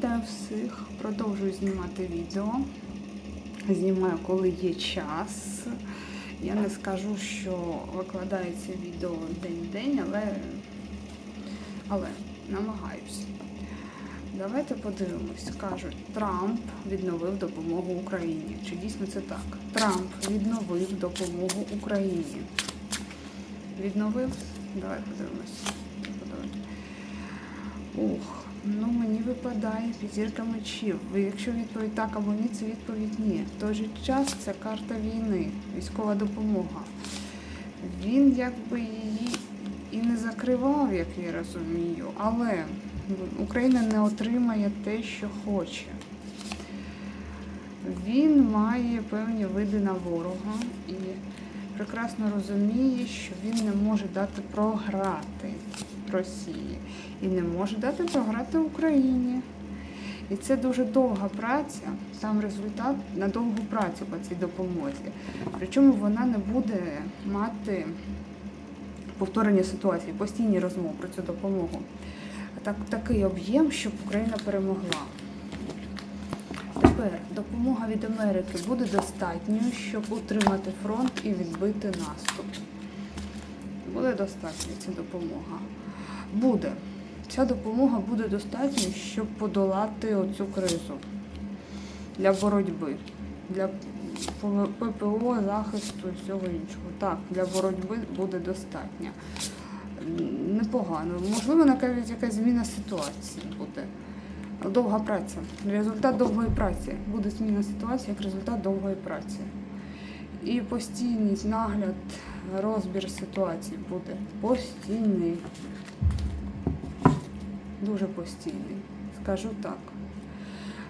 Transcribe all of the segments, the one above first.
Вітаю всіх! Продовжую знімати відео. Знімаю, коли є час. Я не скажу, що викладається відео день-день, але, але намагаюся. Давайте подивимось. Кажуть, Трамп відновив допомогу Україні. Чи дійсно це так? Трамп відновив допомогу Україні. Відновив? Давай подивимось. Ух, ну мені випадає п'ятірка мечів. Якщо відповідь так або ні, це відповідь ні. В той же час це карта війни, військова допомога. Він якби її і не закривав, як я розумію, але Україна не отримає те, що хоче. Він має певні види на ворога і прекрасно розуміє, що він не може дати програти Росії і не може дати програти Україні. І це дуже довга праця, сам результат на довгу працю по цій допомозі. Причому вона не буде мати повторення ситуації, постійні розмови про цю допомогу. Так, такий об'єм, щоб Україна перемогла. Тепер допомога від Америки буде достатньою, щоб утримати фронт і відбити наступ. Буде достатньо ця допомога. Буде. Ця допомога буде достатньою, щоб подолати оцю кризу для боротьби, для ППО, захисту і всього іншого. Так, для боротьби буде достатньо. Непогано. Можливо, якась зміна ситуації буде. Довга праця. Результат довгої праці. Буде зміна ситуації як результат довгої праці. І постійність, нагляд, розбір ситуації буде постійний. Дуже постійний, скажу так.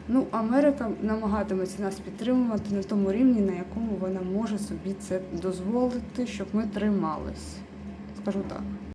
Ну, Америка намагатиметься нас підтримувати на тому рівні, на якому вона може собі це дозволити, щоб ми тримались. Скажу так.